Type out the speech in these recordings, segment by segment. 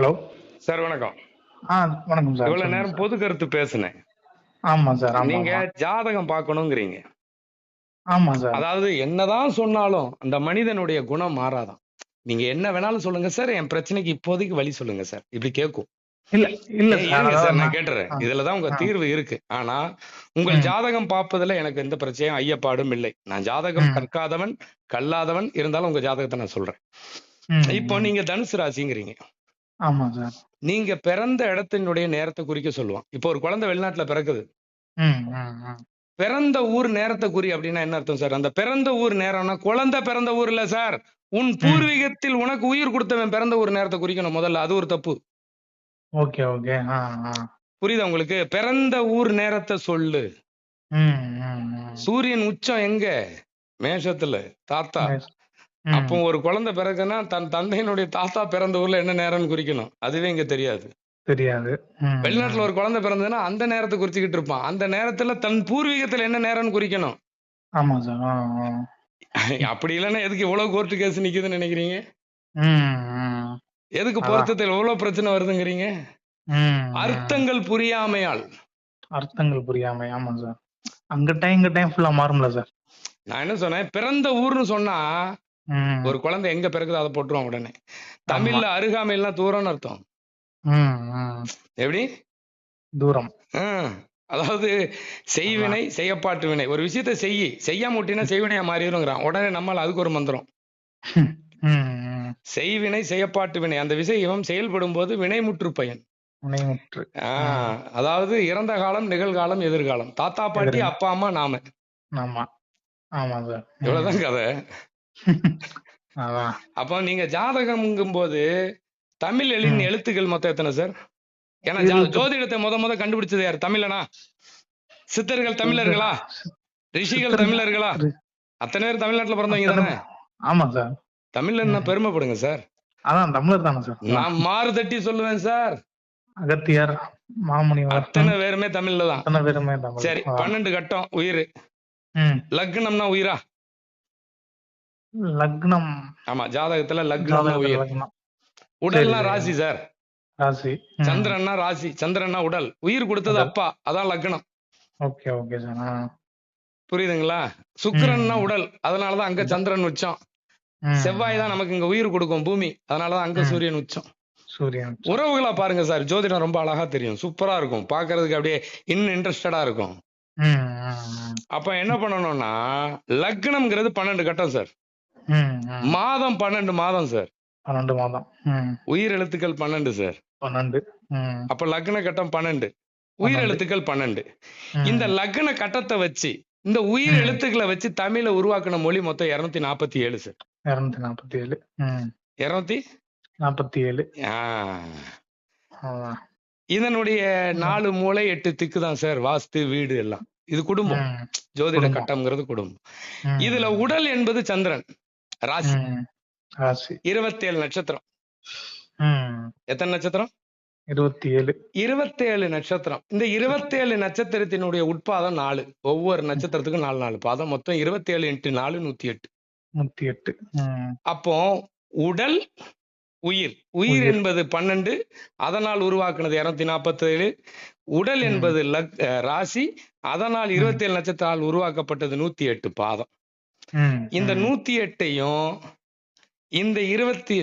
Hello sir வணக்கம் ஆ வணக்கம் sir இவ்வளவு நேரம். பொது கருத்து பேசுனேன் ஆமா சார் நீங்க. ஜாதகம் பார்க்கணுங்கிறீங்க ஆமா சார் அதாவது என்னதான் சொன்னாலும் அந்த மனிதனுடைய குணம் மாறாதான் நீங்க என்ன வேணாலும் சொல்லுங்க சார் என் பிரச்சனைக்கு இப்போதைக்கு வழி சொல்லுங்க சார் இப்படி கேட்கும் இல்ல இல்ல சார் நான் கேட்டுறேன். இதுலதான் உங்க. தீர்வு இருக்கு ஆனா உங்கள். ஜாதகம் பார்ப்பதுல எனக்கு எந்த பிரச்சனையும் ஐயப்பாடும் இல்லை நான் ஜாதகம். கற்காதவன் கல்லாதவன் இருந்தாலும் உங்க ஜாதகத்தை நான் சொல்றேன் இப்போ. நீங்க தனுசு ராசிங்கிறீங்க ஆமா சார். நீங்க பிறந்த இடத்தினுடைய நேரத்தை குறிக்க சொல்லுவான். இப்போ ஒரு குழந்தை வெளிநாட்டுல பிறக்குது. பிறந்த ஊர் நேரத்தை குறி அப்படின்னா என்ன அர்த்தம் சார்? அந்த பிறந்த ஊர் நேரம்னா குழந்தை பிறந்த ஊர் இல்ல சார். உன் பூர்வீகத்தில் உனக்கு உயிர் கொடுத்தவன் பிறந்த ஊர் நேரத்தை குறிக்கணும் முதல்ல. அது ஒரு தப்பு. Okay okay. புரியுதா உங்களுக்கு? பிறந்த ஊர் நேரத்தை சொல்லு. சூரியன் உச்சம் எங்க? மேஷத்துல. தாத்தா. ம். அப்போ ஒரு குழந்தை பிறகுன்னா தன் தந்தையினுடைய தாத்தா பிறந்த ஊர்ல என்ன நேரம்னு குறிக்கணும். அதுவே இங்க தெரியாது. தெரியாது. ம், வெளிநாட்டுல ம். ஒரு குழந்தை பிறந்ததுன்னா அந்த நேரத்தை குறிச்சுக்கிட்டு இருப்பான். அந்த நேரத்துல தன் பூர்வீகத்துல என்ன நேரம்னு குறிக்கணும். ஆமா சார். ஆ ஆ. அப்படி இல்லைன்னா எதுக்கு இவ்வளவு கோர்ட்டு கேஸ் நிக்குதுன்னு நினைக்கிறீங்க? ம் ம். எதுக்கு அதான். பொருத்தத்தில் எவ்வளவு பிரச்சனை வருதுங்கிறீங்க? ம், ம். அர்த்தங்கள் புரியாமையால். அர்த்தங்கள் புரியாம. ஆமா சார். அங்க டைம் இங்க டைம் ஃபுல்லா மாறும்ல சார். நான் என்ன சொன்னேன்? பிறந்த ஊர்னு சொன்னா ம். ஒரு குழந்தை எங்க பிறகுதோ அதை போட்டுருவான் உடனே. தமிழ்ல அருகாமைலாம் தூரம்னு அர்த்தம். ம் ம். எப்படி? தூரம். ஆ, அதாவது செய்வினை செய்யப்பாட்டு வினை. ஒரு விஷயத்த செய்யி செய்யாம விட்டினா செய்வினையா மாறிடுங்கிறான். உடனே நம்மால் அதுக்கு ஒரு மந்திரம். ம் ம். செய்வினை செய்யப்பாட்டு வினை. அந்த விஷயம் செயல்படும் போது வினைமுற்று பயன். முனைமுற்று ஆ, அதாவது இறந்த காலம் நிகழ்காலம் எதிர்காலம். தாத்தா பாட்டி எதிர்காலம். அப்பா அம்மா நாம. ஆமா. ஆமா சார். ம். இவ்வளவுதான் கதை. அப்போ நீங்க ஜாதகம்ங்கும் போது தமிழ் எழின். எழுத்துக்கள் மொத்தம் எத்தனை சார்? ஏன்னா ஜோதிடத்தை முத முத கண்டுபிடிச்சது யார்? தமிழனா? சித்தர்கள் தமிழர்களா? ரிஷிகள். தமிழர்களா? அத்தனை பேர் தமிழ்நாட்டுல பிறந்தவங்க தானே? ஆமா சார். தமிழ்ல ம். பெருமைப்படுங்க சார்? அதான் தமிழர் தானே சார். நான் மாறு தட்டி சொல்லுவேன் சார். அகத்தியர் மாமுனிவர் அத்தனை பேருமே தமிழ்ல தான். அத்தனை பேருமே தமிழ். சரி. பன்னெண்டு கட்டம் உயிர். லக்னம்னா உயிரா? லக்னம். ஆமா ஜாதகத்துல ஜாதகத்துல உயிர். லக்னம். உடல்னா. ராசி சார். ராசி. சந்திரன்னா ராசி சந்திரன்னா உடல். உயிர் கொடுத்தது. அப்பா அதான் லக்னம். Okay okay sir. புரியுதுங்களா? சுக்கிரன்னா. உடல். அதனாலதான் அங்க சந்திரன் உச்சம். செவ்வாய் தான் நமக்கு இங்க உயிர் கொடுக்கும் பூமி. அதனாலதான் அங்க. சூரியன் உச்சம். சூரியன் உறவுகளா பாருங்க சார். ஜோதிடம் ரொம்ப அழகா தெரியும். சூப்பரா இருக்கும். பாக்குறதுக்கு அப்படியே இன்னும் இன்ட்ரெஸ்டடா இருக்கும். அப்ப என்ன பண்ணணும்னா லக்னம்ங்கிறது பன்னெண்டு கட்டம் சார். மாதம் பன்னெண்டு மாதம் சார் பன்னெண்டு மாதம். உயிர் எழுத்துக்கள் பன்னெண்டு சார் பன்னெண்டு. அப்ப லக்ன கட்டம் பன்னெண்டு உயிர். எழுத்துக்கள் பன்னெண்டு. இந்த லக்ன கட்டத்தை வச்சு இந்த உயிர். எழுத்துக்களை வச்சு தமிழ உருவாக்கின மொழி மொத்தம் இருநூத்தி நாற்பத்தி ஏழு சார் இருநூத்தி நாற்பத்தி ஏழு. இருநூத்தி நாற்பத்தி ஏழு. இதனுடைய நாலு மூளை எட்டு திக்கு தான் சார் வாஸ்து வீடு எல்லாம் இது குடும்பம். ஜோதிட. கட்டம்ங்கிறது குடும்பம். இதுல உடல் என்பது சந்திரன் ராசி. ராசி. இருபத்தேழு நட்சத்திரம். ம். எத்தனை நட்சத்திரம்? இருபத்தி ஏழு இருபத்தேழு நட்சத்திரம். இந்த இருபத்தேழு நட்சத்திரத்தினுடைய உட்பாதம் நாலு. ஒவ்வொரு நட்சத்திரத்துக்கும் நாலு நாலு. பாதம் மொத்தம் இருபத்தேழு இன்ட்டு நாலு நூத்தி எட்டு நூத்தி எட்டு. அப்போ உடல் உயிர். உயிர். என்பது பன்னெண்டு. அதனால் உருவாக்குனது இருநூத்தி நாற்பத்தி ஏழு உடல். என்பது ராசி. அதனால் இருபத்தேழு நட்சத்திரால் உருவாக்கப்பட்டது நூத்தி எட்டு பாதம். இந்த. நூத்தி எட்டையும் இந்த இருபத்தி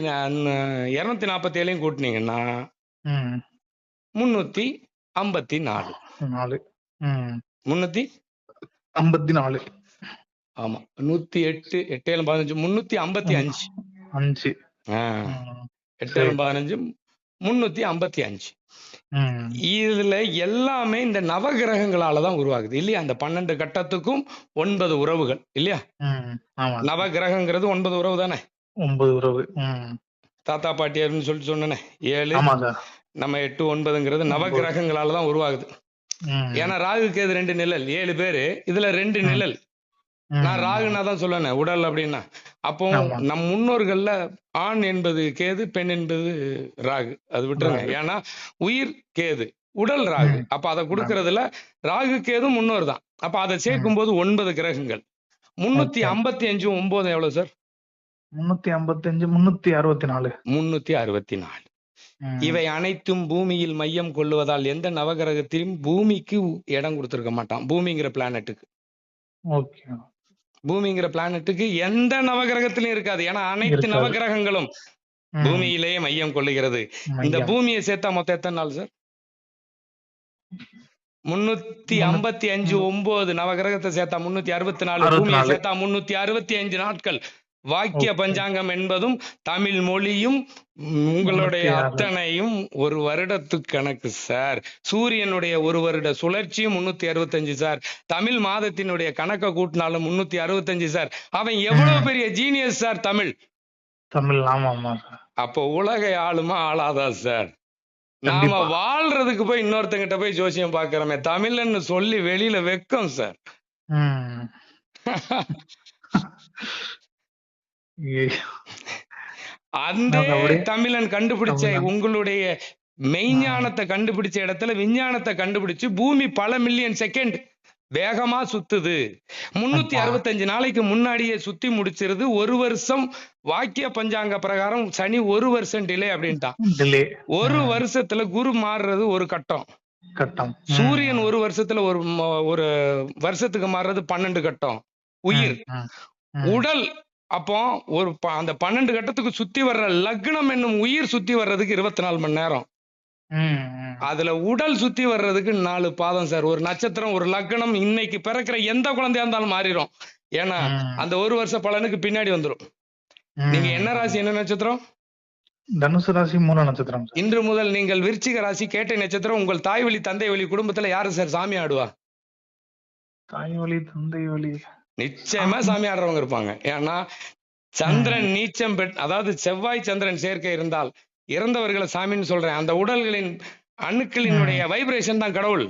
இருநூத்தி நாற்பத்தி ஏழையும் கூட்டினீங்கன்னா. முன்னூத்தி ஐம்பத்தி நாலு நாலு. முன்னூத்தி ஐம்பத்தி நாலு ஆமா நூத்தி எட்டு எட்டு ஏழு பதினஞ்சு முன்னூத்தி ஐம்பத்தி அஞ்சு அஞ்சு. எட்டு ஏழு பதினஞ்சு முன்னூத்தி ஐம்பத்தி அஞ்சு. இதுல எல்லாமே இந்த நவகிரகங்களால தான் உருவாகுது இல்லையா அந்த பன்னெண்டு கட்டத்துக்கும் ஒன்பது உறவுகள் இல்லையா ம். ஆமா நவகிரகங்கிறது ஒன்பது உறவு தானே ஒன்பது உறவு. தாத்தா பாட்டியார்னு சொல்லிட்டு சொன்னேனே ஏழு நம்ம எட்டு ஒன்பதுங்கிறது ஒன்பது. நவகிரகங்களால தான் உருவாகுது. ஏன்னா ராகு கேது ரெண்டு நிழல் ஏழு பேரு இதுல ரெண்டு. நிழல். நான் ராகுனா தான் சொல்லுவேன் உடல் அப்படின்னா. அப்போ. நம் முன்னோர்கள்ல ஆண் என்பது கேது பெண் என்பது ராகு. அது விட்டுருங்க. ஏன்னா உயிர் கேது உடல் ராகு. அப்ப அதை கொடுக்கறதுல ராகு கேது முன்னோர் தான். அப்ப அதை சேர்க்கும் போது ஒன்பது கிரகங்கள். முன்னூத்தி. ஐம்பத்தி அஞ்சு ஒன்பது எவ்வளவு சார்? முன்னூத்தி ஐம்பத்தஞ்சு முன்னூத்தி அறுபத்தி நாலு முன்னூத்தி அறுபத்தி நாலு. இவை அனைத்தும் பூமியில் மையம் கொள்ளுவதால் எந்த நவகிரகத்திலும் பூமிக்கு இடம் கொடுத்திருக்க மாட்டான். பூமிங்கிற பிளானட்டுக்கு ஓகே. பூமிங்கிற பிளானட்டுக்கு எந்த நவகிரகத்திலும் இருக்காது ஏன்னா அனைத்து. நவகிரகங்களும். பூமியிலேயே மையம் கொள்ளுகிறது இந்த. பூமியை சேர்த்தா மொத்தம் எத்தனை நாள் சார் முன்னூத்தி ஐம்பத்தி அஞ்சு ஒன்பது நவகிரகத்தை சேர்த்தா முன்னூத்தி அறுபத்தி நாலு பூமியை. சேர்த்தா முன்னூத்தி அறுபத்தி அஞ்சு நாட்கள் வாக்கிய. பஞ்சாங்கம் என்பதும் தமிழ் மொழியும் உங்களுடைய. அத்தனையும் ஒரு வருடத்துக்கு கணக்கு சார் சூரியனுடைய ஒரு வருட சுழற்சியும் முன்னூத்தி அறுபத்தஞ்சு சார் தமிழ் மாதத்தினுடைய கணக்கை கூட்டினாலும் முன்னூத்தி அறுபத்தஞ்சு சார் அவன் எவ்வளவு பெரிய ஜீனியஸ் சார் தமிழ் தமிழ் ஆமா அப்போ உலகை ஆளுமா ஆளாதா சார் நாம. வாழ்றதுக்கு போய் இன்னொருத்தங்கிட்ட போய் ஜோசியம் பாக்குறோமே தமிழ்ன்னு சொல்லி வெளியில வெக்கம் சார். அந்த தமிழன் கண்டுபிடிச்ச. உங்களுடைய மெய்ஞானத்தை கண்டுபிடிச்ச இடத்துல விஞ்ஞானத்தை கண்டுபிடிச்சு பூமி பல மில்லியன் செகண்ட் வேகமா சுத்துது. முன்னூத்தி. அறுபத்தஞ்சு நாளைக்கு முன்னாடியே சுத்தி முடிச்சிருது. ஒரு வருஷம் வாக்கிய பஞ்சாங்க பிரகாரம் சனி ஒரு வருஷம் டிலே அப்படின்ட்டான். ஒரு. வருஷத்துல குரு மாறுறது ஒரு கட்டம். கட்டம். சூரியன் ஒரு வருஷத்துல ஒரு ஒரு வருஷத்துக்கு மாறுறது பன்னெண்டு கட்டம். உயிர். உடல் அப்போ ஒரு அந்த பன்னெண்டு கட்டத்துக்கு சுத்தி வர்ற லக்னம் என்னும் உயிர் சுத்தி வர்றதுக்கு இருபத்தி நாலு மணி நேரம். அதுல உடல் சுத்தி வர்றதுக்கு நாலு பாதம் சார். ஒரு நட்சத்திரம் ஒரு லக்னம் இன்னைக்கு பிறக்கிற எந்த குழந்தையா இருந்தாலும் மாறிடும் ஏன்னா. அந்த ஒரு வருஷ பலனுக்கு பின்னாடி வந்துடும். நீங்க என்ன ராசி என்ன நட்சத்திரம்? தனுசு ராசி மூல நட்சத்திரம் இன்று முதல் நீங்கள் விருச்சிக ராசி கேட்டை நட்சத்திரம். உங்கள் தாய் வழி தந்தை வழி குடும்பத்துல யாரு சார்? சாமி ஆடுவா? தாய் வழி தந்தை வழி. நிச்சயமா சாமி ஆடுறவங்க இருப்பாங்க. ஏன்னா சந்திரன் நீச்சம் பெட் அதாவது செவ்வாய் சந்திரன் சேர்க்கை இருந்தால் இறந்தவர்களை சாமின்னு சொல்றேன். அந்த உடல்களின் அணுக்களினுடைய வைப்ரேஷன் தான் கடவுள்.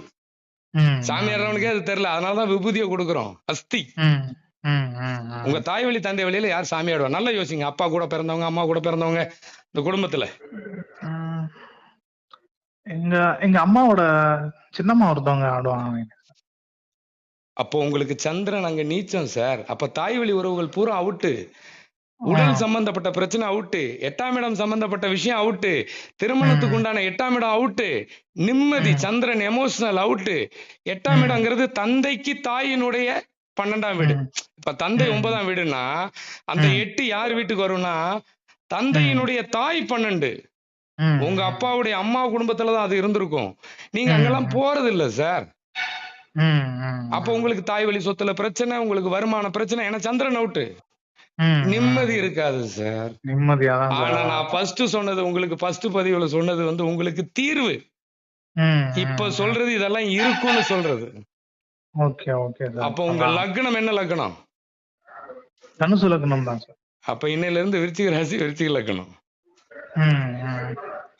சாமி ஆடுறவனுக்கே அது தெரியல. அதனாலதான் விபூதியை கொடுக்குறோம். அஸ்தி. உங்க தாய் வழி தந்தை வழியில யார் சாமி ஆடுவா? நல்லா யோசிங்க. அப்பா கூட பிறந்தவங்க அம்மா கூட பிறந்தவங்க இந்த குடும்பத்துல. எங்க எங்க அம்மாவோட சின்னம்மா ஒருத்தவங்க ஆடுவாங்க. அப்போ உங்களுக்கு சந்திரன் அங்க நீச்சம் சார் அப்ப தாய் வழி உறவுகள் பூரா அவுட்டு உடல். சம்பந்தப்பட்ட பிரச்சனை அவுட்டு எட்டாம் இடம் சம்பந்தப்பட்ட விஷயம் அவுட்டு திருமணத்துக்கு. உண்டான எட்டாம் இடம் அவுட்டு நிம்மதி. சந்திரன் எமோஷனல் அவுட்டு எட்டாம் ம். இடங்கிறது தந்தைக்கு தாயினுடைய பன்னெண்டாம் வீடு. இப்ப தந்தை. ஒன்பதாம் வீடுனா அந்த. எட்டு யார் வீட்டுக்கு வரும்னா தந்தையினுடைய தாய் பன்னெண்டு. உங்க அப்பாவுடைய அம்மா குடும்பத்துல தான் அது இருந்திருக்கும் நீங்க. அங்கெல்லாம் போறது இல்ல சார் அப்ப உங்களுக்கு தாய் வழி சொத்துல பிரச்சனை உங்களுக்கு வருமான பிரச்சனை. ஏன்னா சந்திரன் அவுட்டு நிம்மதி. இருக்காது சார். நிம்மதியாதான் சார் ஆனா நான் ஃபர்ஸ்ட் சொன்னது உங்களுக்கு ஃபர்ஸ்ட் பதிவுல சொன்னது வந்து உங்களுக்கு தீர்வு. இப்ப சொல்றது இதெல்லாம் இருக்கும்னு சொல்றது. ஓகே ஓகே அப்ப உங்க. லக்னம் என்ன லக்னம்? தனுசு லக்னம் தான் சார். அப்ப இன்னையில இருந்து விருச்சிக ராசி விருச்சிக லக்னம்.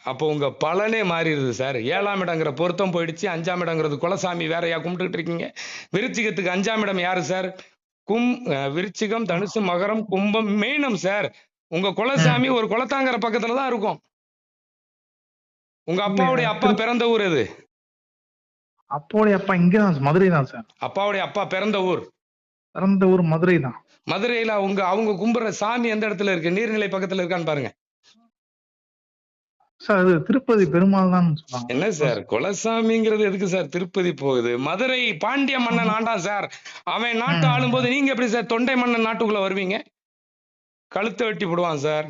அப்போ உங்க பலனே மாறிடுது சார். ஏழாம் இடங்கிற பொருத்தம் போயிடுச்சு அஞ்சாம் இடங்கிறது குலசாமி வேறையா கும்பிட்டுட்டு இருக்கீங்க. விருச்சிகத்துக்கு அஞ்சாம் இடம் யாரு சார்? கும் விருச்சிகம் தனுசு மகரம் கும்பம் மீனம் சார். உங்க குலசாமி ஒரு குலத்தாங்கர பக்கத்துல தான் இருக்கும். உங்க அப்பாவுடைய அப்பா பிறந்த ஊர் எது? அப்போடைய அப்பா இங்கதான் சார் மதுரை தான் சார். அப்பாவுடைய அப்பா பிறந்த ஊர். பிறந்த ஊர் மதுரை தான். மதுரையில அவங்க அவங்க கும்பிடுற சாமி எந்த இடத்துல இருக்கு? நீர்நிலை பக்கத்துல இருக்கான்னு பாருங்க. சார் அது திருப்பதி பெருமாள் தான் என்ன சார் குலசாமிங்கிறது எதுக்கு சார் திருப்பதி போகுது? மதுரை பாண்டிய மன்னன் ஆண்டான் சார். அவன் நாட்டை ம். ஆளும்போது நீங்க எப்படி சார் தொண்டை மன்னன் நாட்டுக்குள்ள வருவீங்க? கழுத்தை வெட்டி போடுவான் சார்.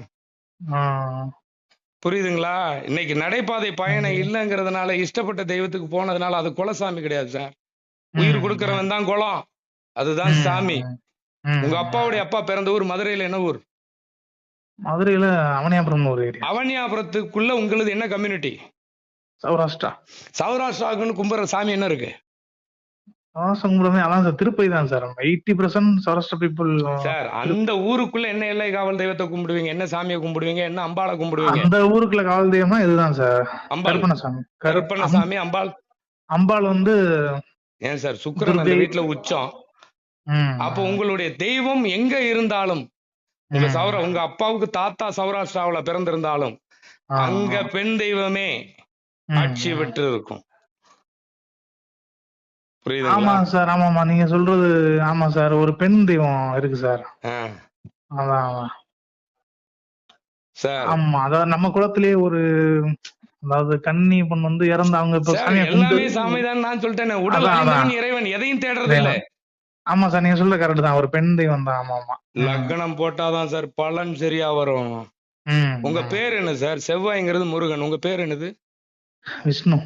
புரியுதுங்களா? இன்னைக்கு நடைபாதை பயணம். இல்லைங்கிறதுனால இஷ்டப்பட்ட தெய்வத்துக்கு போனதுனால அது குலசாமி கிடையாது சார். உயிர் கொடுக்கறவன் தான் குலம். அதுதான் சாமி. உங்க அப்பாவுடைய அப்பா பிறந்த ஊர் மதுரையில என்ன ஊர்? மதுரையில அவனியாபுரம் ஒரு ஏரியா. அவனியாபுரத்துக்குள்ள உங்களுது என்ன கம்யூனிட்டி சௌராஷ்டிரா. சௌராஷ்டிராவுக்குன்னு கும்பிடுற சாமி என்ன இருக்கு? சௌராஷ்டிரம் அதான் சார் திருப்பதி தான் sir. Eighty percent Saurashtra people sir அந்த ஊருக்குள்ள என்ன எல்லை காவல் தெய்வத்தை கும்பிடுவீங்க? என்ன சாமியை கும்பிடுவீங்க? என்ன அம்பாளை கும்பிடுவீங்க? அந்த ஊருக்குள்ள காவல் தெய்வம்னா இதுதான் சார். அம்பாள். கருப்பணசாமி கருப்பண்ணசாமி அம்பாள். அம்பாள் வந்து ஏன் சார் சுக்கிரன் அந்த. வீட்டுல உச்சம். அப்போ உங்களுடைய தெய்வம் எங்க இருந்தாலும் உங்க சௌரா உங்க அப்பாவுக்கு தாத்தா சௌராஷ்டிராவுல பிறந்திருந்தாலும் அங்க பெண் தெய்வமே ஆட்சி. பெற்று இருக்கும் ஆமா சார் ஆமாமா நீங்க சொல்றது ஆமா சார். ஒரு பெண் தெய்வம் இருக்கு சார். அதான் சார். ஆமா அதாவது நம்ம குலத்திலேயே ஒரு அதாவது கன்னி பொண்ணு வந்து இறந்து அவங்க எல்லாமே கும்பிட்டு சாமிதான் நான் சொல்லிட்டேனே. உடல். இறைவன். எதையும் தேடுறது இல்ல ஆமா சார் நீங்க சொல்ற கரெக்ட் தான். ஒரு பெண் தெய்வம் தான். ஆமா ஆமா. லக்னம் போட்டாதான் சார் பலன் சரியா வரும். உங்க. பேர் என்ன சார்? செவ்வாய்ங்கிறது முருகன். உங்க பேர் என்னது? விஷ்ணு.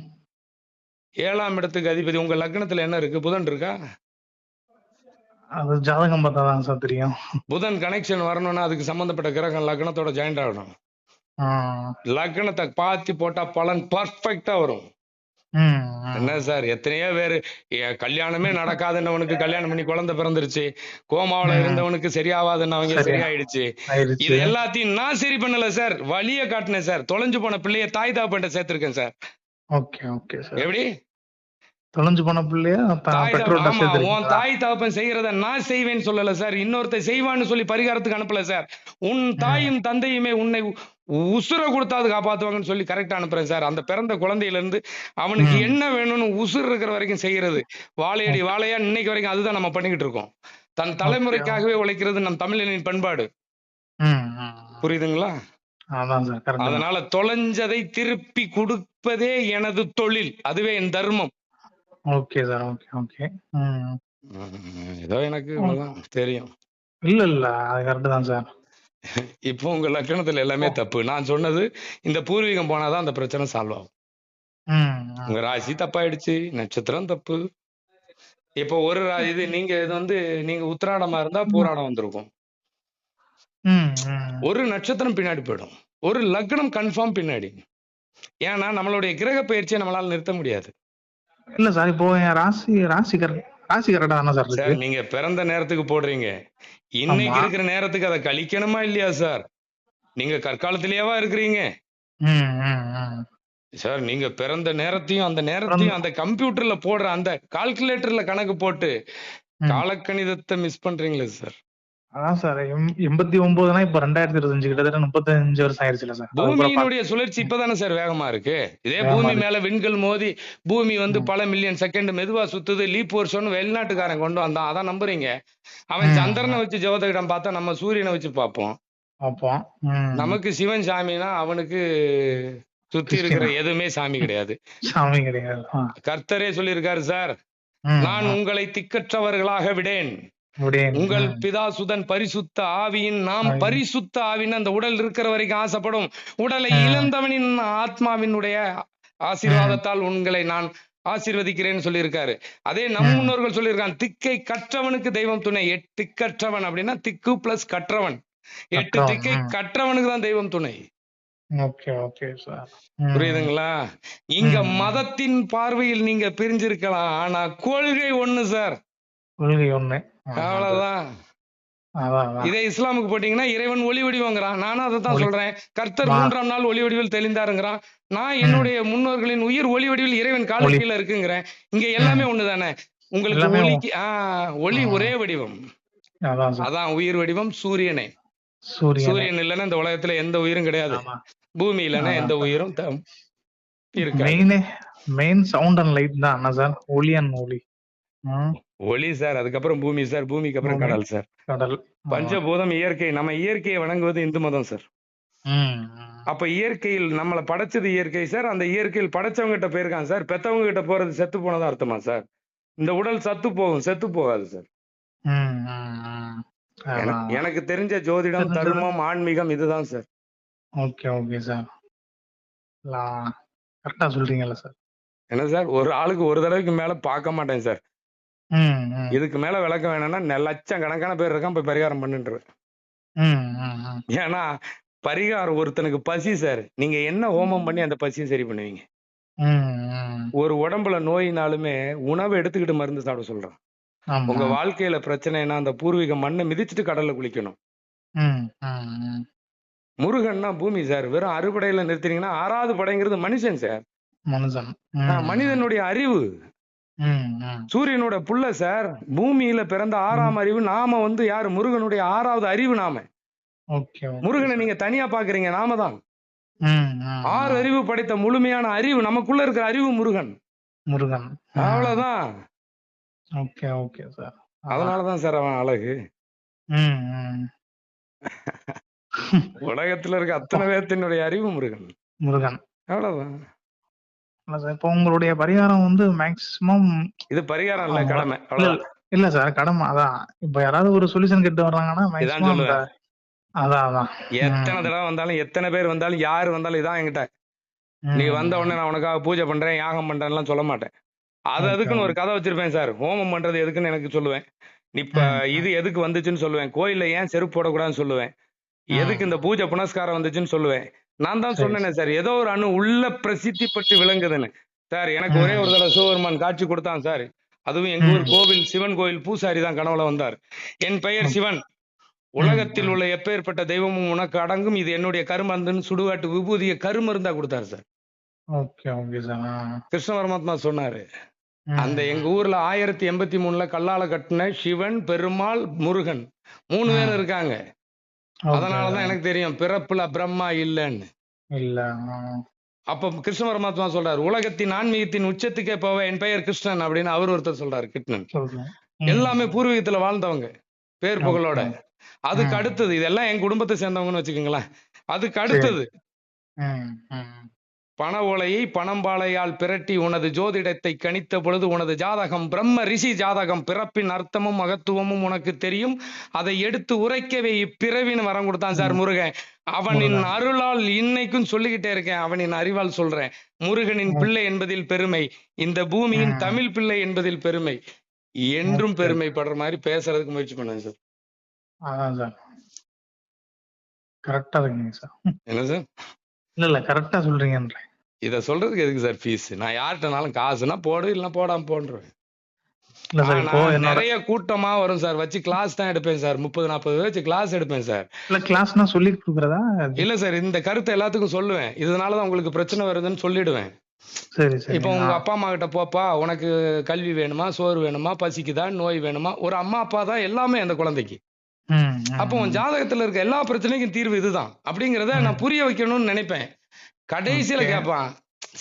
ஏழாம் இடத்துக்கு அதிபதி. உங்க லக்னத்துல என்ன இருக்கு? புதன் இருக்கா? அது ஜாதகம் பார்த்தா தான் சார் தெரியும். புதன் கனெக்ஷன் வரணும்னா அதுக்கு சம்பந்தப்பட்ட கிரகம் லக்னத்தோட ஜாயிண்ட் ஆகணும். லக்னத்தை பாத்தி போட்டா பலன் பர்ஃபெக்டா வரும். என்ன சார் எத்தனையோ பேரு கல்யாணமே நடக்காதுன்னவனுக்கு கல்யாணம் பண்ணி குழந்தை பிறந்துருச்சு. கோமாவுல. இருந்தவனுக்கு சரியாவாதுன்னவங்க சரியா. சரியாயிடுச்சு. இது எல்லாத்தையும் நான் சரி பண்ணல சார். வழிய காட்டினேன் சார். தொலைஞ்சு போன பிள்ளைய தாய் தாப்பன்ட்ட சேர்த்திருக்கேன் சார். Okay okay sir. எப்படி? தொலைஞ்சு போன பிள்ளைய உன்? தாய் தகப்பன் செய்யறத நான் செய்வேன்னு சொல்லல சார். இன்னொருத்தன் செய்வான்னு சொல்லி பரிகாரத்துக்கு அனுப்பல சார். உன் தாயும் தந்தையுமே உன்னை உசுர கொடுத்தாது காப்பாத்துவாங்கன்னு சொல்லி கரெக்டா அனுப்புறேன் சார். அந்த பிறந்த குழந்தையில இருந்து அவனுக்கு. என்ன வேணும்னு உசுர் இருக்கிற வரைக்கும் செய்யறது. வாழையடி வாழையா இன்னைக்கு வரைக்கும் அதுதான் நம்ம பண்ணிக்கிட்டு இருக்கோம். தன் தலைமுறைக்காகவே உழைக்கிறது நம் தமிழனின் பண்பாடு. புரியுதுங்களா? அதனால தொலைஞ்சதை திருப்பி கொடுப்பதே எனது தொழில். அதுவே என் தர்மம். Okay sir okay okay. ஏதோ எனக்கு தெரியும். இல்ல இல்ல அது கரெக்ட் தான் சார். இப்போ உங்க லக்கணத்துல எல்லாமே தப்பு. நான் சொன்னது இந்த பூர்வீகம் போனாதான் அந்த பிரச்சனை சால்வ் ஆகும். உங்க ராசி தப்பாயிடுச்சு. நட்சத்திரம் தப்பு. இப்போ ஒரு இது நீங்க இது வந்து நீங்க உத்திராடமா இருந்தா பூராடம் வந்திருக்கும். ஒரு நட்சத்திரம் பின்னாடி போயிடும். ஒரு லக்னம் கன்ஃபார்ம் பின்னாடி. ஏன்னா நம்மளுடைய கிரக பயிற்சியை நம்மளால நிறுத்த முடியாது. இல்ல சார் இப்போ என் ராசி ராசி ராசி கரெக்டா தானே சார் நீங்க பிறந்த நேரத்துக்கு போடுறீங்க. இன்னைக்கு. இருக்கிற நேரத்துக்கு அதை கழிக்கணுமா இல்லையா சார் நீங்க கற்காலத்திலேயேவா இருக்கிறீங்க. சார் நீங்க பிறந்த நேரத்தையும் அந்த நேரத்தையும் அந்த கம்ப்யூட்டர்ல போடுற அந்த கால்குலேட்டர்ல கணக்கு போட்டு. காலக்கணிதத்தை மிஸ் பண்றீங்களே சார் அதான் சார் எண்பத்தி ஒன்பதுனா இப்ப ரெண்டாயிரத்தி இருபத்தஞ்சு கிட்டத்தட்ட முப்பத்தஞ்சு வருஷம் ஆயிருச்சுல சார் பூமியினுடைய சுழற்சி இப்பதானே சார் வேகமா இருக்கு இதே பூமி. மேல விண்கல் மோதி பூமி வந்து பல மில்லியன் செகண்ட் மெதுவா சுத்துது லீப் வருஷம்னு வெளிநாட்டுக்காரன் கொண்டு வந்தான் அதான் நம்புறீங்க அவன். சந்திரனை வச்சு ஜோதிடம் பார்த்தா நம்ம சூரியனை வச்சு பார்ப்போம். நமக்கு சிவன் சாமினா அவனுக்கு சுத்தி இருக்கிற எதுவுமே சாமி கிடையாது சாமி கிடையாது. கர்த்தரே சொல்லியிருக்காரு சார் நான். உங்களை திக்கற்றவர்களாக விடேன். உங்கள் ம். பிதா சுதன் பரிசுத்த ஆவியின் நாம். பரிசுத்த ஆவின் அந்த உடல் இருக்கிற வரைக்கும் ஆசைப்படும் உடலை. இழந்தவனின் ஆத்மாவினுடைய ஆசீர்வாதத்தால் உங்களை நான் ஆசீர்வதிக்கிறேன்னு சொல்லியிருக்காரு அதே நம். முன்னோர்கள் சொல்லியிருக்காங்க திக்கை கற்றவனுக்கு தெய்வம் துணை எட்டு திக்கற்றவன் அப்படின்னா திக்கு பிளஸ் கற்றவன் எட்டு கற்றவன், திக்கை. கற்றவனுக்கு தான் தெய்வம் துணை. புரியுதுங்களா இங்க. மதத்தின் பார்வையில் நீங்க பிரிஞ்சிருக்கலாம் ஆனா கொள்கை ஒண்ணு சார் கொள்கை ஒண்ணு. அவ்வளவுதான். இதே இஸ்லாமுக்கு போட்டீங்கன்னா இறைவன் ஒளி வடிவங்கிறான். நானும் அதை தான் சொல்றேன். கர்த்தர். மூன்றாம் நாள் ஒளி வடிவில் தெளிந்தாருங்கிறான். நான் என்னுடைய முன்னோர்களின் உயிர் ஒளி வடிவில் இறைவன் கால ஒளி. கீழ இருக்குங்கிறேன். இங்க எல்லாமே ஒண்ணுதானே? உங்களுக்கு ஒளிக்கு ஆஹ் ஒளி. ஒரே வடிவம். அதான் உயிர் வடிவம் சூரியனே. சூரியன். இல்லைன்னா இந்த உலகத்துல எந்த உயிரும் கிடையாது. பூமி இல்லைன்னா. எந்த உயிரும் இருக்காது. மெயினே மெயின் சவுண்ட் அண்ட் லைட் தான் சார். ஒளி அண்ட் ஒளி. ஒளி சார் அதுக்கப்புறம் பூமி சார் பூமிக்கு அப்புறம். கடல் சார் கடல் பஞ்சபூதம் இயற்கை நம்ம இயற்கையை வணங்குவது இந்து மதம் சார். அப்ப இயற்கையில் நம்மளை படைச்சது இயற்கை சார் அந்த இயற்கையில் படைச்சவங்க கிட்ட போயிருக்கான் சார் பெத்தவங்க கிட்ட போறது செத்து போனதா அர்த்தமா சார் இந்த உடல் சத்து போகும் செத்து போகாது சார். எனக்கு தெரிஞ்ச ஜோதிடம். தர்மம் ஆன்மீகம் இதுதான் சார் ஓகே ஓகே சார் கரெக்டா சொல்றீங்கல்ல சார் என்ன சார் ஒரு ஆளுக்கு ஒரு தடவைக்கு மேல பார்க்க மாட்டேன் சார். இதுக்கு மேல விளக்கம் வேணும்னா லட்சம் கணக்கான பேர் இருக்கான் போய் பரிகாரம் ம். ஏன்னா பரிகாரம் ஒருத்தனுக்கு பசி சார் நீங்க என்ன ஹோமம் பண்ணி அந்த பசியை சரி பண்ணுவீங்க. ஒரு உடம்புல நோயினாலுமே உணவு எடுத்துக்கிட்டு மருந்து சாப்பிட சொல்றான். உங்க வாழ்க்கையில பிரச்சனைனா அந்த பூர்வீக மண்ணை மிதிச்சிட்டு கடல்ல குளிக்கணும். முருகன்னா பூமி சார் வெறும் அறுபடையில நிறுத்தினீங்கன்னா ஆறாவது படைங்கிறது மனுஷன் சார் மனுஷன். மனிதனுடைய அறிவு. சூரியனோட புள்ள சார் பூமியில பிறந்த ஆறாம் அறிவு நாம வந்து யாரு? முருகனுடைய ஆறாவது அறிவு நாம. முருகனை நீங்க தனியா பாக்குறீங்க நாம தான். ஆறு அறிவு படைத்த முழுமையான அறிவு நமக்குள்ள இருக்கிற அறிவு முருகன். முருகன். அவ்வளவுதான். Okay okay sir. அதனாலதான் சார் அவன் அழகு. உலகத்துல இருக்க அத்தனை பேர்த்தினுடைய அறிவு முருகன். முருகன். அவ்வளவுதான். இல்ல சார் இப்போ உங்களுடைய பரிகாரம் வந்து மேக்சிமம் இது பரிகாரம் இல்ல. கடமை இல்ல சார் கடமை அதான். இப்ப யாராவது ஒரு சொல்யூஷன் கேட்டு வர்றாங்கன்னா மேக்சிமம் அதான் அதான். எத்தனை தடவை வந்தாலும் எத்தனை பேர் வந்தாலும் யாரு வந்தாலும் இதான் என்கிட்ட. நீ வந்த உடனே நான் உனக்காக பூஜை பண்றேன் யாகம் பண்றேன்லாம் சொல்ல மாட்டேன். அது. அதுக்குன்னு ஒரு கதை வச்சிருப்பேன் சார் ஹோமம் பண்றது எதுக்குன்னு எனக்கு சொல்லுவேன். இப்ப. இது எதுக்கு வந்துச்சுன்னு சொல்லுவேன். கோயில்ல ஏன் செருப்பு போடக்கூடாதுன்னு சொல்லுவேன். எதுக்கு இந்த பூஜை புனஸ்காரம் வந்துச்சுன்னு சொல்லுவேன். நான் தான் சொன்னேனே சார். ஏதோ ஒரு அணு உள்ள பிரசித்தி பட்டு விளங்குதுன்னு. சார் எனக்கு ஒரே ஒரு தடவை சிவபெருமான் காட்சி கொடுத்தான் சார். அதுவும் எங்க ஊர். கோவில் சிவன் கோவில் பூசாரி தான் கனவுல வந்தார். என் பெயர். சிவன். உலகத்தில். உள்ள எப்பேற்பட்ட தெய்வமும் உனக்கு அடங்கும். இது என்னுடைய கருமருந்துன்னு சுடுகாட்டு விபூதியை கருமருந்தா கொடுத்தாரு சார். கிருஷ்ண பரமாத்மா சொன்னாரு. அந்த எங்க ஊர்ல ஆயிரத்தி எண்பத்தி மூணுல கல்லால கட்டின சிவன் பெருமாள் முருகன். மூணு ம். பேர் இருக்காங்க. அதனாலதான் எனக்கு தெரியும் பிறப்புல பிரம்மா இல்லைன்னு இல்ல. அப்ப கிருஷ்ண பரமாத்மா சொல்றாரு உலகத்தின் ஆன்மீகத்தின் உச்சத்துக்கே போவ என் பெயர் கிருஷ்ணன் அப்படின்னு அவர் ஒருத்தர் சொல்றாரு கிருஷ்ணன். எல்லாமே பூர்வீகத்துல வாழ்ந்தவங்க பேர் புகழோட. அதுக்கு. அடுத்தது இதெல்லாம் என் குடும்பத்தை சேர்ந்தவங்கன்னு வச்சுக்கோங்களேன் அதுக்கு அடுத்தது. பண ஓலையை பணம்பாளையால் பிரட்டி உனது ஜோதிடத்தை கணித்த பொழுது உனது ஜாதகம் பிரம்ம ரிஷி ஜாதகம். பிறப்பின் அர்த்தமும் மகத்துவமும் உனக்கு தெரியும். அதை எடுத்து உரைக்கவே இப்பிறவின்னு வரம் கொடுத்தான் சார் முருகன். அவனின். அருளால் இன்னைக்கும் சொல்லிக்கிட்டே இருக்கேன். அவனின் அறிவால் சொல்றேன். முருகனின். பிள்ளை என்பதில் பெருமை. இந்த பூமியின். தமிழ் பிள்ளை என்பதில் பெருமை. என்றும். பெருமைப்படுற மாதிரி பேசுறதுக்கு முயற்சி பண்ணுங்க சார். அதான் சார். கரெக்டா இருக்கீங்க சார். என்ன சார்? இல்ல இல்ல கரெக்டா சொல்றீங்கன்றேன். இத சொல்றதுக்கு எதுக்கு சார் ஃபீஸ் நான் யார்கிட்டனாலும் காசுனா போடு இல்லைன்னா போடாம என்னோட நிறைய கூட்டமா வரும் சார். வச்சு கிளாஸ் தான் எடுப்பேன் சார். முப்பது நாற்பது வச்சு கிளாஸ் எடுப்பேன் சார். இல்ல கிளாஸ்னா சொல்லி கொடுக்குறதா? இல்ல சார் இந்த கருத்தை எல்லாத்துக்கும் சொல்லுவேன். இதனாலதான் உங்களுக்கு பிரச்சனை வருதுன்னு சொல்லிடுவேன். சரி சரி. இப்போ உங்க அப்பா அம்மா கிட்ட போப்பா உனக்கு கல்வி வேணுமா சோறு வேணுமா பசிக்குதா நோய் வேணுமா? ஒரு அம்மா அப்பா தான் எல்லாமே அந்த குழந்தைக்கு. அப்போ உன் ஜாதகத்துல இருக்க எல்லா பிரச்சனைக்கும் தீர்வு இதுதான். அப்படிங்கறத நான் புரிய வைக்கணும்னு நினைப்பேன். கடைசியில. கேட்பான்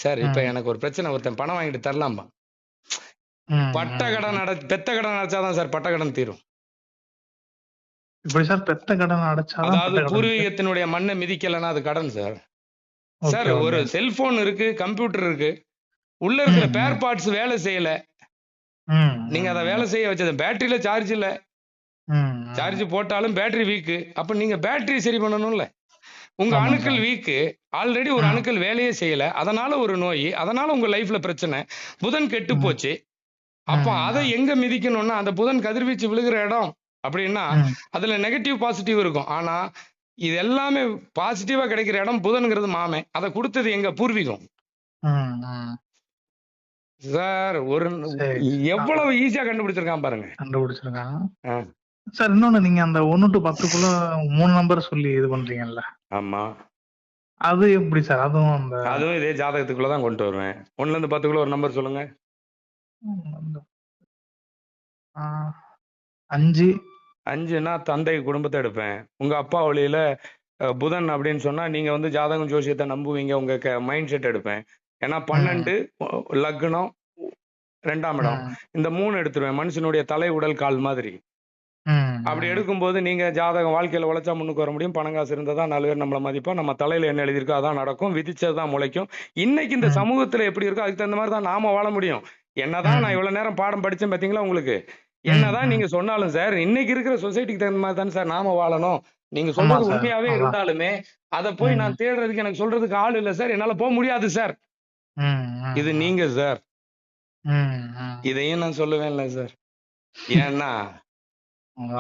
சார் இப்ப. எனக்கு ஒரு பிரச்சனை ஒருத்தன் பணம் வாங்கிட்டு தரலாமா பட்ட. கடன் நட பெத்த கடன் அடைச்சாதான் சார் பட்ட கடன் தீரும் இப்படி சார் பெத்த கடன் அடைச்சாதான் அதாவது பூர்வீகத்தினுடைய மண்ணை மிதிக்கலைன்னா அது கடன் சார் சார். ஒரு செல்போன் இருக்கு கம்ப்யூட்டர் இருக்கு உள்ள இருக்கிற பேர். பார்ட்ஸ் வேலை செய்யல நீங்க அதை வேலை செய்ய வச்சது பேட்டரியில சார்ஜ் இல்ல. சார்ஜ் போட்டாலும் பேட்டரி வீக்கு அப்ப நீங்க பேட்டரி சரி பண்ணணும்ல உங்க அணுக்கள். வீக்கு ஆல்ரெடி ஒரு. அணுக்கள் வேலையே செய்யல அதனால ஒரு நோய் அதனால உங்க லைஃப்ல பிரச்சனை புதன் கெட்டு. போச்சு அப்ப அதை. எங்க மிதிக்கணும்னா அந்த புதன் கதிர்வீச்சு விழுகிற இடம் அப்படின்னா அதுல நெகட்டிவ் பாசிட்டிவ் இருக்கும் ஆனா இது எல்லாமே பாசிட்டிவா கிடைக்கிற இடம் புதன்ங்கிறது மாமே அதை கொடுத்தது எங்க பூர்வீகம். சார் ஒரு. எவ்வளவு ஈஸியா கண்டுபிடிச்சிருக்கான் பாருங்க கண்டுபிடிச்சிருக்காங்க ஆ. சார் இன்னொன்னு நீங்க அந்த ஒன்னு டு பத்துக்குள்ள மூணு நம்பர் சொல்லி இது பண்றீங்கல்ல? ஆமா. அது எப்படி சார் அதுவும் அந்த அதுவும் இதே ஜாதகத்துக்குள்ள தான் கொண்டு வருவேன். ஒண்ணுல இருந்து பத்துக்குள்ள ஒரு நம்பர் சொல்லுங்க. அஞ்சு. அஞ்சுன்னா தந்தை குடும்பத்தை எடுப்பேன். உங்க அப்பா வழியில புதன் அப்படின்னு சொன்னா நீங்க வந்து ஜாதகம் ஜோசியத்தை நம்புவீங்க உங்க மைண்ட் செட் எடுப்பேன். ஏன்னா பன்னெண்டு லக்னம் ரெண்டாம் இடம். இந்த மூணு எடுத்துருவேன். மனுஷனுடைய தலை உடல் கால் மாதிரி. அப்படி. எடுக்கும்போது நீங்க ஜாதகம் வாழ்க்கையில உழைச்சா முன்னுக்கு வர முடியும் பணம் காசு இருந்தா தான் நாலு பேர் நம்மள மதிப்போம் நம்ம தலையில என்ன எழுதியிருக்கோ அதான் நடக்கும் விதிச்சது தான் முளைக்கும் இன்னைக்கு இந்த. சமூகத்துல எப்படி இருக்கோ அதுக்கு தகுந்த மாதிரி தான் நாம வாழ முடியும் என்னதான். நான் இவ்வளவு நேரம் பாடம் படிச்சேன் பாத்தீங்களா உங்களுக்கு என்னதான். நீங்க சொன்னாலும் சார் இன்னைக்கு இருக்கிற சொசைட்டிக்கு தகுந்த மாதிரி தானே சார் நாம வாழணும் நீங்க சொல்றது. உண்மையாவே. இருந்தாலுமே அதை போய். நான் தேடுறதுக்கு எனக்கு சொல்றதுக்கு ஆள் இல்ல சார் என்னால போக முடியாது சார் இது நீங்க சார். இதையும் நான் சொல்லுவேன் இல்ல சார் ஏன்னா.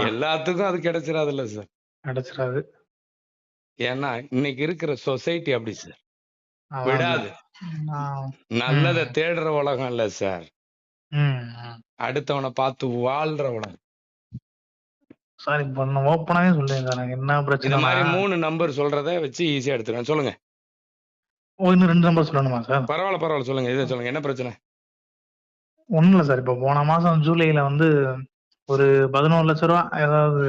எல்லாத்துக்கும் அது கிடைச்சிடாது இல்ல சார். கிடைச்சிடாது ஏன்னா இன்னைக்கு இருக்கிற சொசைட்டி அப்படி சார். விடாது. நல்லதை. தேடுற உலகம் இல்ல சார். அடுத்தவனை பார்த்து வாழ்ற உலகம். சார் இப்ப நான் ஓப்பனாவே சொல்றேன் சார் எனக்கு என்ன பிரச்சனை மாதிரி மூணு நம்பர் சொல்றத வச்சு ஈஸியா எடுத்துருவேன் சொல்லுங்க. ஓ இன்னும் ரெண்டு நம்பர் சொல்லணுமா சார்? பரவாயில்ல பரவாயில்ல சொல்லுங்க. இதை சொல்லுங்க. என்ன பிரச்சனை? ஒண்ணும் இல்ல சார் இப்ப போன மாசம் ஜூலைல வந்து ஒரு பதினோரு லட்ச ரூபா ஏதாவது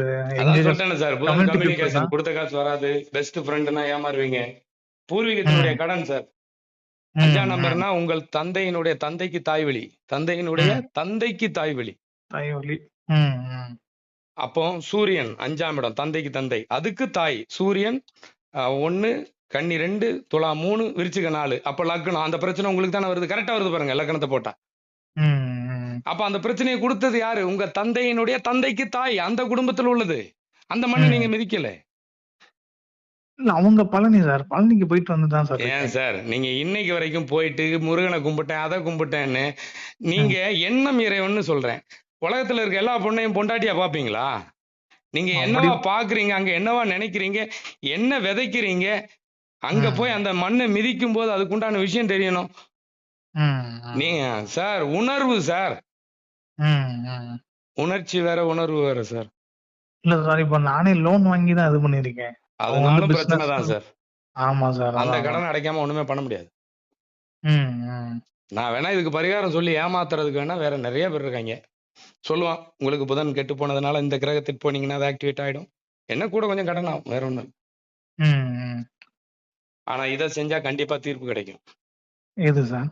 சார். கொடுத்த காசு வராது பெஸ்ட் ஃப்ரெண்ட்னா ஏமாறுவீங்க பூர்வீகத்தினுடைய. கடன் சார் ம். நம்பர்னா உங்கள் தந்தையினுடைய தந்தைக்கு தாய் வழி தந்தையினுடைய. தந்தைக்கு தாய் வழி தாய் ம். அப்போ சூரியன் அஞ்சாம் இடம் தந்தைக்கு தந்தை அதுக்கு தாய் சூரியன் ஒண்ணு கன்னி ரெண்டு துலா மூணு விருச்சிக நாலு அப்ப லக்னம் அந்த பிரச்சனை உங்களுக்கு தானே வருது கரெக்டா வருது பாருங்க லக்னத்தை போட்டா. அப்ப அந்த பிரச்சனையை கொடுத்தது யாரு? உங்க தந்தையினுடைய தந்தைக்கு தாய் அந்த குடும்பத்துல உள்ளது. அந்த மண்ணை. நீங்க மிதிக்கல. அவங்க பழனி சார். பழனிக்கு போயிட்டு வந்து தான் சார் ஏன். சார்? நீங்க இன்னைக்கு வரைக்கும் போயிட்டு முருகனை கும்பிட்டேன் அதை கும்பிட்டேன்னு நீங்க எண்ணம் இறைவன்னு சொல்றேன். உலகத்துல இருக்க எல்லா பொண்ணையும் பொண்டாட்டியா பாப்பீங்களா? நீங்க என்னவா பாக்குறீங்க? அங்க என்னவா நினைக்கிறீங்க? என்ன விதைக்கிறீங்க? அங்க. போய் அந்த மண்ணை மிதிக்கும் போது அதுக்குண்டான விஷயம் தெரியணும். நீங்க சார் உணர்வு சார். ம், ம். உணர்ச்சி வேற உணர்வு வேற சார் இல்ல சார் இப்ப நானே லோன் வாங்கி தான் இது பண்ணிருக்கேன் அவங்க வந்து அதனாலும் business பிரச்சனை தான் சார் ஆமா சார் அந்த அதான். கடன் அடைக்காம ஒண்ணுமே பண்ண முடியாது ம், ம். நான் வேணா இதுக்கு பரிகாரம் சொல்லி ஏமாத்துறதுக்கு வேணா வேற நிறைய பேர் இருக்காங்க சொல்லுவான் உங்களுக்கு புதன் கெட்டு போனதுனால இந்த கிரகத்துக்கு போனீங்கன்னா அது ஆக்டிவேட் ஆயிடும் என்ன கூட கொஞ்சம் கடன் ஆகும் வேற ஒண்ணும் இல்ல. ம், ம். ஆனா இதை செஞ்சா கண்டிப்பா தீர்ப்பு கிடைக்கும் எது சார்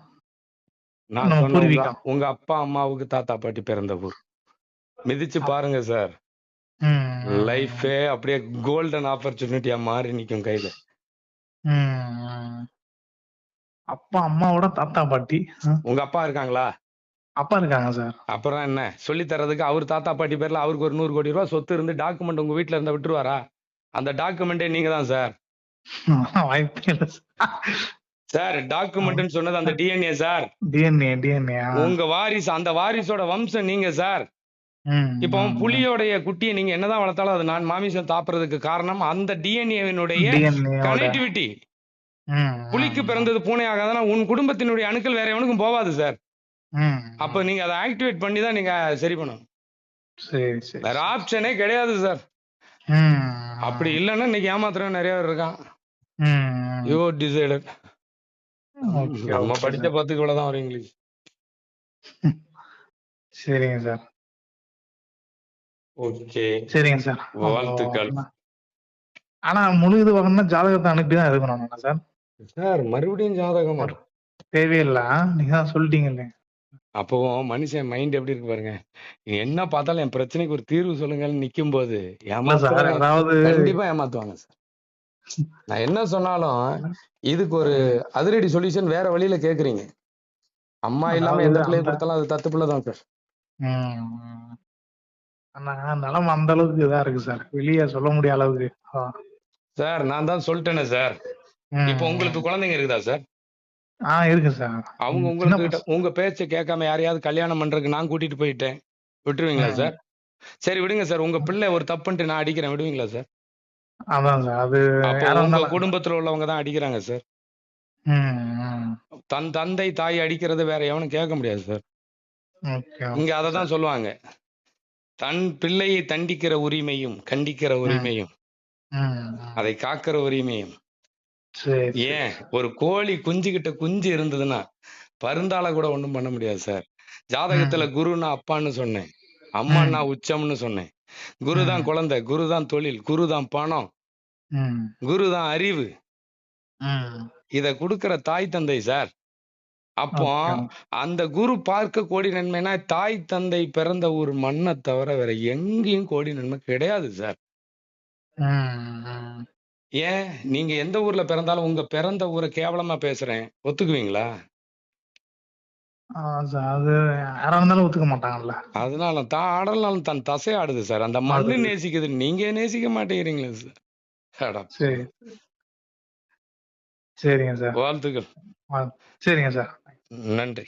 நான் சொன்ன உங்க- அப்பா அம்மாவுக்கு தாத்தா பாட்டி பிறந்த ஊர். மிதிச்சு பாருங்க சார். லைஃபே அப்படியே கோல்டன் ஆப்பர்ச்சுனிட்டியா மாறி நிக்கும் கையில. அப்பா அம்மாவோட தாத்தா பாட்டி. உங்க அப்பா இருக்காங்களா? அப்பா இருக்காங்க சார். அப்புறம் என்ன? சொல்லி தரதுக்கு அவர் தாத்தா பாட்டி பேர்ல அவருக்கு ஒரு நூறு கோடி ரூபாய் சொத்து இருந்து டாக்குமெண்ட் உங்க வீட்ல இருந்தா விட்டுருவாரா? அந்த டாக்குமெண்டே நீங்க தான் சார். வாய்ப்பே இல்லை சார் டாக்குமெண்ட்னு சொன்னது அந்த டிஎன்ஏ சார். டிஎன்ஏ டிஎன்ஏ உங்க வாரிசு அந்த வாரிசோட வம்சம் நீங்க சார். இப்போ புலியோடைய குட்டியை நீங்க என்னதான் வளர்த்தாலும் அது நான் மாமிசம் தாப்புறதுக்கு காரணம் அந்த டிஎன்ஏவினுடைய கனெக்டிவிட்டி புலிக்கு பிறந்தது பூனை ஆகாதுன்னா உன் குடும்பத்தினுடைய அணுக்கள் வேற எவனுக்கும் போகாது சார். அப்ப நீங்க அதை ஆக்டிவேட் பண்ணி தான் நீங்க சரி பண்ணணும். சரி சரி வேற ஆப்ஷனே கிடையாது சார். அப்படி இல்லைன்னா இன்னைக்கு ஏமாத்துறவன் நிறைய பேர் இருக்கான். யூ டிசைடட் நம்ம படிச்ச. பத்துக்கு இவ்வளவுதான் வரும் இங்கிலீஷ். சரிங்க சார். ஓகே. சரிங்க சார். வாழ்த்துக்கள். ஆனா முழு இது வாங்கணும்னா ஜாதகத்தை அனுப்பி தான் இருக்கணும் சார்? சார் மறுபடியும் ஜாதகமா தேவையில்லை? நீங்க தான் சொல்லிட்டீங்கல்ல. அப்போ மனுஷன் மைண்ட் எப்படி இருக்கு பாருங்க. என்ன பார்த்தாலும் என் பிரச்சனைக்கு ஒரு தீர்வு சொல்லுங்கன்னு நிக்கும் போது ஏமாத்துவாங்க கண்டிப்பா ஏமாத்துவாங்க சார். நான் என்ன சொன்னாலும் இதுக்கு ஒரு அதிரடி சொல்யூஷன் வேற வழியில கேக்குறீங்க. அம்மா இல்லாம எந்த பிள்ளைய கொடுத்தாலும் அது தத்து பிள்ளை தான் சார். நிலம் அந்த அளவுக்கு இதா இருக்கு சார். வெளியே சொல்ல முடிய அளவுக்கு. சார் நான் தான் சொல்லிட்டேனே சார். இப்போ உங்களுக்கு குழந்தைங்க இருக்குதா சார்? ஆ இருக்கு சார். அவங்க உங்களுக்கு உங்க பேச்ச கேட்காம யாரையாவது கல்யாணம் பண்றதுக்கு நான் கூட்டிட்டு போயிட்டேன். விட்டுருவீங்களா. சார்? சரி விடுங்க சார். உங்க பிள்ளை ஒரு தப்புன்ட்டு நான் அடிக்கிறேன். விடுவீங்களா சார்? அதான் சார் அது அப்போ யாரா உங்க இருந்தாலும் குடும்பத்துல உள்ளவங்க தான் அடிக்கிறாங்க சார். தன் தந்தை தாய் அடிக்கிறது வேற எவனும் கேட்க முடியாது சார். இங்க அதை தான் சொல்லுவாங்க. தன் பிள்ளையை தண்டிக்கிற உரிமையும் கண்டிக்கிற உரிமையும். அதை காக்கிற உரிமையும். சரி ஏன்? ஒரு கோழி குஞ்சு கிட்ட குஞ்சு இருந்ததுன்னா பருந்தால கூட ஒண்ணும் பண்ண முடியாது சார். ஜாதகத்துல குருன்னா அப்பான்னு சொன்னேன். அம்மான்னா உச்சம்னு சொன்னேன். குரு தான். குழந்தை குரு தான் தொழில் குரு தான் பணம் குரு தான் அறிவு. இத கொடுக்கிற தாய் தந்தை சார் அப்போ. அந்த குரு பார்க்க கோடி நன்மைனா தாய் தந்தை பிறந்த ஒரு மண்ணை தவிர வேற எங்கேயும் கோடி நன்மை கிடையாது சார். ஏன் நீங்க எந்த ஊர்ல பிறந்தாலும் உங்க பிறந்த ஊரை கேவலமா பேசுறேன் ஒத்துக்குவீங்களா அது யாரா இருந்தாலும் ஒத்துக்க மாட்டாங்கல்ல. அதனால தான் ஆடலாம் தன் தசை ஆடுது சார். அந்த மண்ணு. நேசிக்குது. நீங்க நேசிக்க மாட்டேங்கிறீங்களே சார். சரி. சரிங்க சார். வாழ்த்துக்கள். சரிங்க சார். நன்றி.